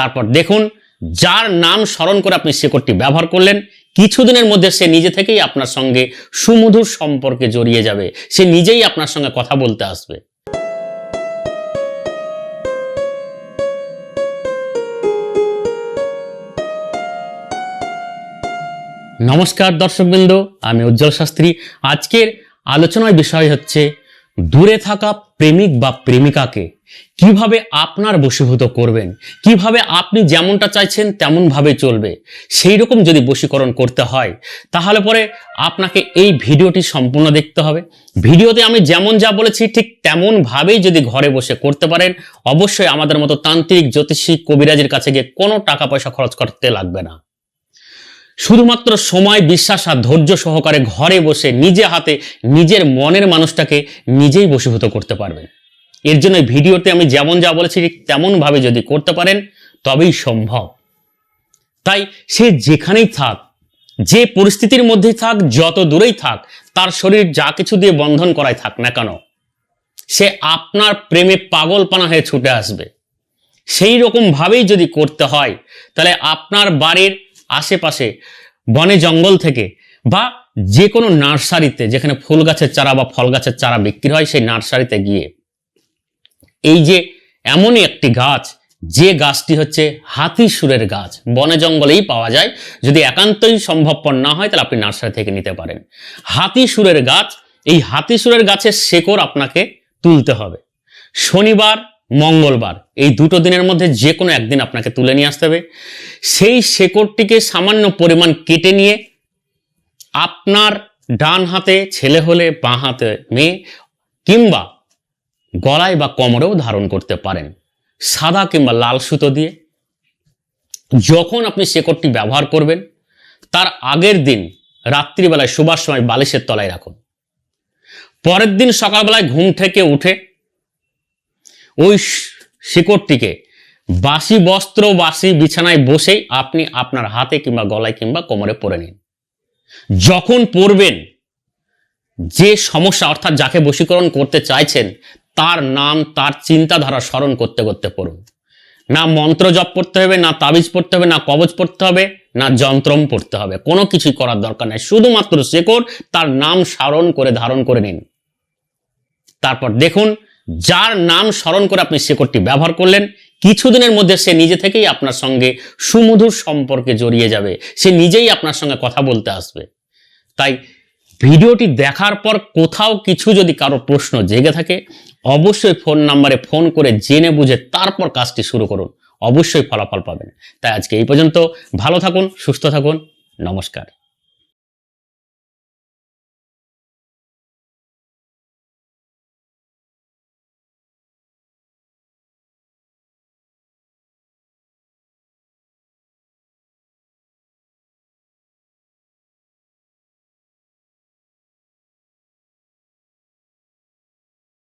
তারপর দেখুন, যার নাম স্মরণ করে আপনি শেকড়টি ব্যবহার করলেন, কিছুদিনের মধ্যে সে নিজে থেকেই আপনার সঙ্গে সুমধুর সম্পর্কে জড়িয়ে যাবে। সে নিজেই আপনার সঙ্গে কথা বলতে আসবে। নমস্কার দর্শকবৃন্দ, আমি উজ্জ্বল শাস্ত্রী। আজকের আলোচনার বিষয় হচ্ছে দূরে থাকা প্রেমিক বা প্রেমিকাকে কীভাবে আপনার বশীভূত করবেন, কীভাবে আপনি যেমনটা চাইছেন তেমন ভাবে চলবে সেই রকম যদি বশীকরণ করতে হয়, তাহলে পরে আপনাকে এই ভিডিওটি সম্পূর্ণ দেখতে হবে। ভিডিওতে আমি যেমন যা বলেছি ঠিক তেমন ভাবেই যদি ঘরে বসে করতে পারেন, অবশ্যই আমাদের মতো তান্ত্রিক, জ্যোতিষী, কবিরাজের কাছে গিয়ে কোনো টাকা পয়সা খরচ করতে লাগবে না। শুধুমাত্র সময়, বিশ্বাস আর ধৈর্য সহকারে ঘরে বসে নিজে হাতে নিজের মনের মানুষটাকে নিজেই বশীভূত করতে পারবেন। এর জন্য ভিডিওতে আমি যেমন যা বলেছি ঠিক তেমনভাবে যদি করতে পারেন, তবেই সম্ভব। তাই সে যেখানেই থাক, যে পরিস্থিতির মধ্যেই থাক, যত দূরেই থাক, তার শরীর যা কিছু দিয়ে বন্ধন করাই থাক না কেন, সে আপনার প্রেমে পাগলপানা হয়ে ছুটে আসবে। সেই রকম ভাবেই যদি করতে হয়, তাহলে আপনার বাড়ির আশেপাশে, বনে জঙ্গল থেকে বা যে কোনো নার্সারিতে যেখানে ফুল গাছের চারা বা ফল গাছের চারা বিক্রি হয় সেই নার্সারিতে গিয়ে। এই যে এমনই একটি গাছ, যে গাছটি হচ্ছে হাতি সুরের গাছ, বনে জঙ্গলেই পাওয়া যায়। যদি একান্তই সম্ভবপর না হয় তাহলে আপনি নার্সারি থেকে নিতে পারেন। হাতি সুরের গাছ, এই হাতি সুরের গাছের শেকড় আপনাকে তুলতে হবে। শনিবার, মঙ্গলবার এই দুটো দিনের মধ্যে যে কোনো একদিন আপনাকে তুলে নিয়ে আসতে হবে। সেই শেকড়টিকে সামান্য পরিমাণ কেটে নিয়ে আপনার ডান হাতে ছেলে হলে বাঁ হাতে মেয়ে কিংবা গলায় বা কোমরেও ধারণ করতে পারেন। সাদা কিংবা লাল সুতো দিয়ে। যখন আপনি শেকড়টি ব্যবহার করবেন, তার আগের দিন রাত্রিবেলায় শোবার সময় বালিশের তলায় রাখুন। পরের দিন সকালবেলায় ঘুম থেকে উঠে ওই শিকড়টিকে বাসি বস্ত্র, বাসি বিছানায় বসেই আপনি আপনার হাতে কিংবা গলায় কিংবা কোমরে পরে নিন। যখন পরবেন, যে সমস্যা অর্থাৎ যাকে বশীকরণ করতে চাইছেন, তার নাম, তার চিন্তাধারা স্মরণ করতে করতে পড়ুন। না মন্ত্র জপ পড়তে হবে, না তাবিজ পড়তে হবে, না কবচ পড়তে হবে, না যন্ত্রম পড়তে হবে। কোনো কিছুই করার দরকার নেই। শুধুমাত্র শেকড়, তার নাম স্মরণ করে ধারণ করে নিন। তারপর দেখুন যার নাম স্মরণ করে আপনি শেকড়টি ব্যবহার করলেন, কিছুদিনের মধ্যে সে নিজে থেকেই আপনার সঙ্গে সুমধুর সম্পর্কে জড়িয়ে যাবে। সে নিজেই আপনার সঙ্গে কথা বলতে আসবে। তাই ভিডিওটি দেখার পর কোথাও কিছু যদি কারও প্রশ্ন জেগে থাকে, অবশ্যই ফোন নাম্বারে ফোন করে জেনে বুঝে তারপর কাজটি শুরু করুন। অবশ্যই ফলাফল পাবেন। তাই আজকে এই পর্যন্ত ভালো থাকুন, সুস্থ থাকুন। নমস্কার।